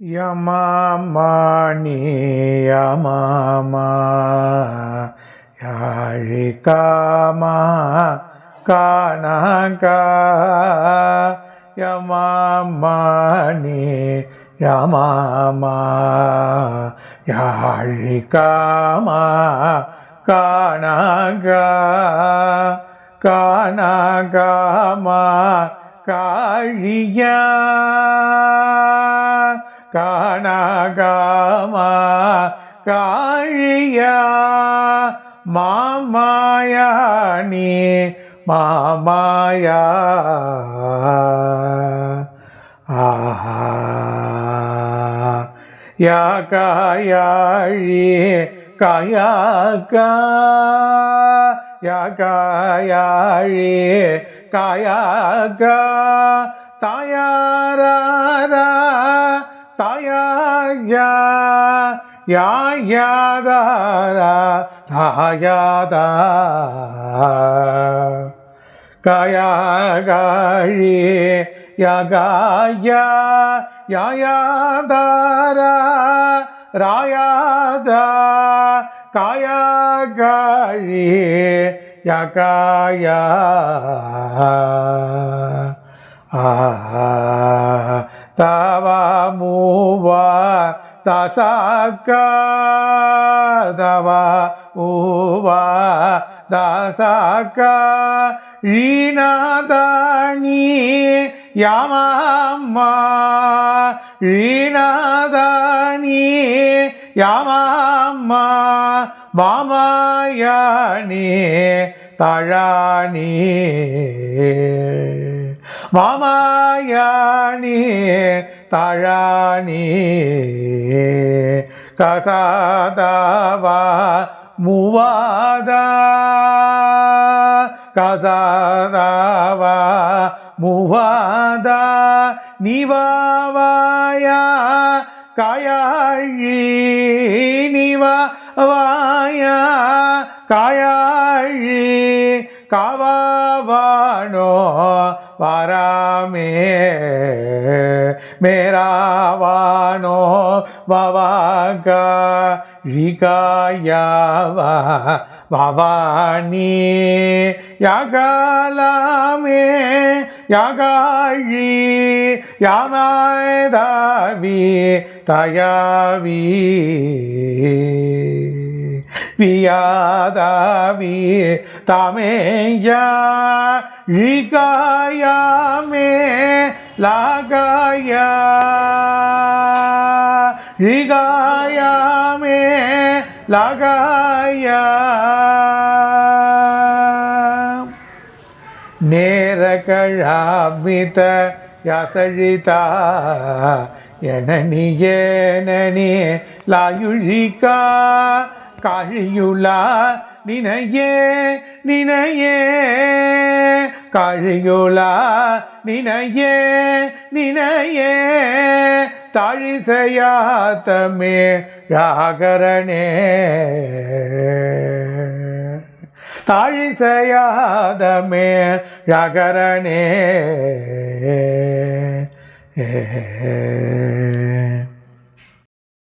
யமாமணி யமாமா யாழிகாமா காணாங்கா யமாமணி யமாமா யாழிகாமா காணாங்கா காணாகாமா காழியா. காணாகாமா காழியா மாமாயா மாமாயா. ஆஹா. யா காயாழி காயாக்கா யா காயாழி காயாக்கா தாயாரா தாயா யாயாதாரா ராயாதா. காயாகாழி யகாயா யாயாதாரா ராயாதா. காயாகாழி யகாயா. தவா மூவா தசாக்கா தவா மூவா தசாக்கா ஈனாதாணி யாமம்மா ஈனாதாணி யாமம்மா மாமாயாணி தழாணி மாமாயாணி தழாணி கசாதாவா மூவாதா கசாதாவா மூவாதா நிவாவாயா காயாழி நிவாவாயா காயாழி காவானோ வராமே. மேராவானோ? பவாகா ரிகாயாவா? பவானி யாகாலாமே. யாகாழி யாமாதாவி தயாவி. வியாதாவி தாமேயா ரிகாயாமே லாகாயா ரிகாயாமே லாகாயா நேரகழாமித யாசழிதா எனனியேனே லாயுழிகா காழியுலா நினையே நினையே காழியுலா நினையே நினையே தாழிசையாத்தமே ராகரணே தாழிசையாதமே ரகரணே えー